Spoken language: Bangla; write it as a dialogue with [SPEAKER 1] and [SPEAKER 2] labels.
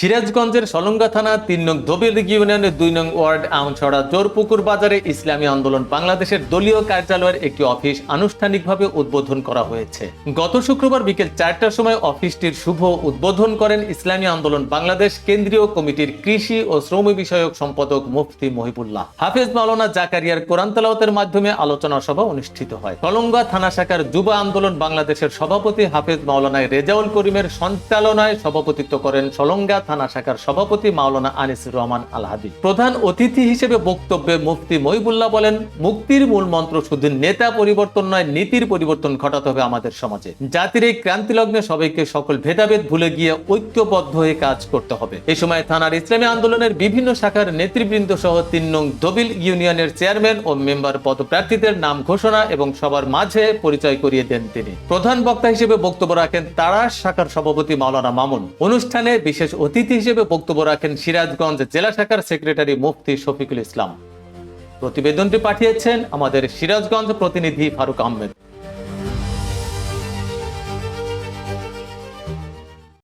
[SPEAKER 1] সিরাজগঞ্জের সলঙ্গা থানা তিন নং দবির ইউনিয়নের দুই নং ওয়ার্ড আমছড়া জোরপুকুর বাজারে ইসলামী আন্দোলন বাংলাদেশের দলীয় কার্যালয়ের একটি অফিস আনুষ্ঠানিকভাবে উদ্বোধন করা হয়েছে। গত শুক্রবার বিকেল চারটার সময় অফিসটির শুভ উদ্বোধন করেন ইসলামী আন্দোলন বাংলাদেশ কেন্দ্রীয় কমিটির কৃষি ও শ্রম বিষয়ক সম্পাদক মুফতি মহিবুল্লাহ। হাফেজ মাওলানা জাকারিয়ার কোরআন তেলাওয়াতের মাধ্যমে আলোচনা সভা অনুষ্ঠিত হয়। সলঙ্গা থানা শাখার যুব আন্দোলন বাংলাদেশের সভাপতি হাফেজ মাওলানা রেজাউল করিমের সঞ্চালনায় সভাপতিত্ব করেন সলঙ্গা থানা শাখার সভাপতি মাওলানা আনিসুর রহমান আলহাদি। প্রধান অতিথি হিসেবে বক্তব্যে মুফতি মহিবুল্লাহ বলেন, মুক্তির মূল মন্ত্র শুধু নেতা পরিবর্তন নয়, নীতির পরিবর্তন ঘটাতে হবে আমাদের সমাজে। জাতির এই ক্রান্তি লগ্নে সবাইকে সকল ভেদাভেদ ভুলে গিয়ে ঐক্যবদ্ধ হয়ে কাজ করতে হবে। এই সময় থানার ইসলামী আন্দোলনের বিভিন্ন শাখার নেতৃবৃন্দ সহ তিন নং দবিল ইউনিয়নের চেয়ারম্যান ও মেম্বার পদপ্রার্থীদের নাম ঘোষণা এবং সবার মাঝে পরিচয় করিয়ে দেন তিনি। প্রধান বক্তা হিসেবে বক্তব্য রাখেন তারা শাখার সভাপতি মাওলানা মামুন। অনুষ্ঠানে বিশেষ অতিথি হিসেবে বক্তব্য রাখেন সিরাজগঞ্জ জেলা শাখার সেক্রেটারি মুফতি শফিকুল ইসলাম। প্রতিবেদনটি পাঠিয়েছেন আমাদের সিরাজগঞ্জ প্রতিনিধি ফারুক আহমেদ।